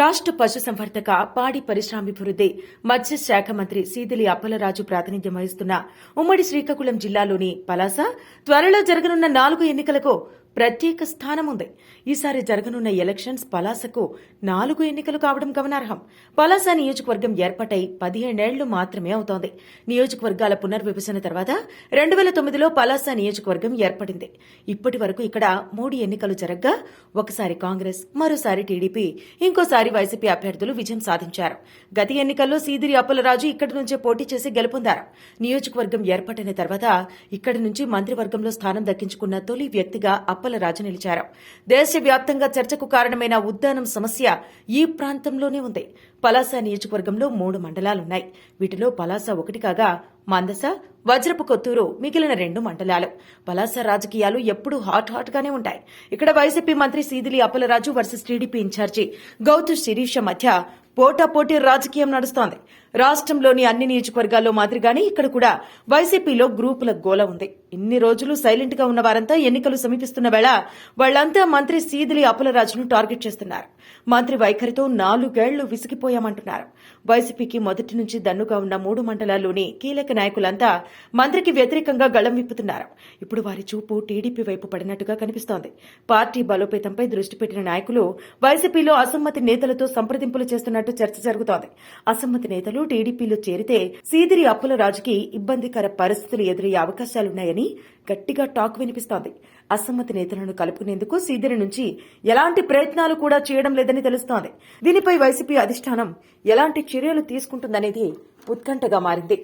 రాష్ట్ర పశుసంవర్ధక పాడి పరిశ్రామిభివృద్ది మత్స్య శాఖ మంత్రి సీదిలి అప్పలరాజు ప్రాతినిధ్యం వహిస్తున్న ఉమ్మడి శ్రీకాకుళం జిల్లాలోని పలాస త్వరలో జరగనున్న నాలుగు ఎన్నికలకు ప్రత్యేక స్థానం ఉంది ఈసారి జరగనున్న ఎలక్షన్స్ పలాసకు నాలుగు ఎన్నికలు కావడం గమనార్హం. పలాస నియోజకవర్గం ఏర్పాటై పదిహేనేళ్ళు మాత్రమే అవుతోంది. నియోజకవర్గాల పునర్విభజన తర్వాత రెండు వేల తొమ్మిదిలో పలాస నియోజకవర్గం ఏర్పడింది. ఇప్పటి వరకు ఇక్కడ మూడు ఎన్నికలు జరగ్గా ఒకసారి కాంగ్రెస్ మరోసారి టీడీపీ ఇంకోసారి వైసీపీ అభ్యర్థులు విజయం సాధించారు. గత ఎన్నికల్లో సీదిరి అప్పలరాజు ఇక్కడి నుంచే పోటీ చేసి గెలుపొందారు. నియోజకవర్గం ఏర్పాటైన తర్వాత ఇక్కడి నుంచి మంత్రివర్గంలో స్థానం దక్కించుకున్న తొలి వ్యక్తిగా అప్పలరాజు నిలిచారు. దేశవ్యాప్తంగా చర్చకు కారణమైన ఉద్దానం సమస్య ఈ ప్రాంతంలోనే ఉంది. పలాస నియోజకవర్గంలో మూడు మండలాలున్నాయి. వీటిలో పలాస ఒకటి కాగా మందస వజ్రపు కొత్తూరు మిగిలిన రెండు మండలాలు. పలాస రాజకీయాలు ఎప్పుడూ హాట్ హాట్ గానే ఉంటాయి. ఇక్కడ వైసీపీ మంత్రి Seediri Appalaraju versus TDP incharge Gouthu Sirisha మధ్య పోటాపోటీ రాజకీయం నడుస్తోంది. రాష్ట్రంలోని అన్ని నియోజకవర్గాల్లో మాదిరిగానే ఇక్కడ కూడా వైసీపీలో గ్రూపుల గోల ఉంది. ఇన్ని రోజులు సైలెంట్గా ఉన్న వారంతా ఎన్నికలు సమీపిస్తున్న వేళ వాళ్ళంతా మంత్రి సీదిలి అప్పలరాజును టార్గెట్ చేస్తున్నారు. మంత్రి వైఖరితో నాలుగేళ్ళు విసిగిపోయామంటున్నారు. వైసీపీకి మొదటి నుంచి దన్నుగా ఉన్న మూడు మండలాల్లోని కీలక నాయకులంతా మంత్రికి వ్యతిరేకంగా గళం విప్పుతున్నారు. ఇప్పుడు వారి చూపు టీడీపీ వైపు పడినట్టుగా కనిపిస్తోంది. పార్టీ బలోపేతంపై దృష్టి పెట్టిన నాయకులు వైసీపీలో అసమ్మతి నేతలతో సంప్రదింపులు చేస్తున్నట్టు చర్చ జరుగుతోంది. అసమ్మతి నేతలు టీడీపీలో చేరితే సీదిరి అప్పుల రాజుకి ఇబ్బందికర పరిస్థితులు ఎదురయ్యే అవకాశాలున్నాయని గట్టిగా టాక్ వినిపిస్తోంది. అసమ్మతి నేతలను కలుపుకునేందుకు సీదిరి నుంచి ఎలాంటి ప్రయత్నాలు కూడా చేయడం లేదని తెలుస్తోంది. దీనిపై వైసీపీ అధిష్టానం ఎలాంటి చర్యలు తీసుకుంటుందనేది ఉత్కంఠగా మారింది.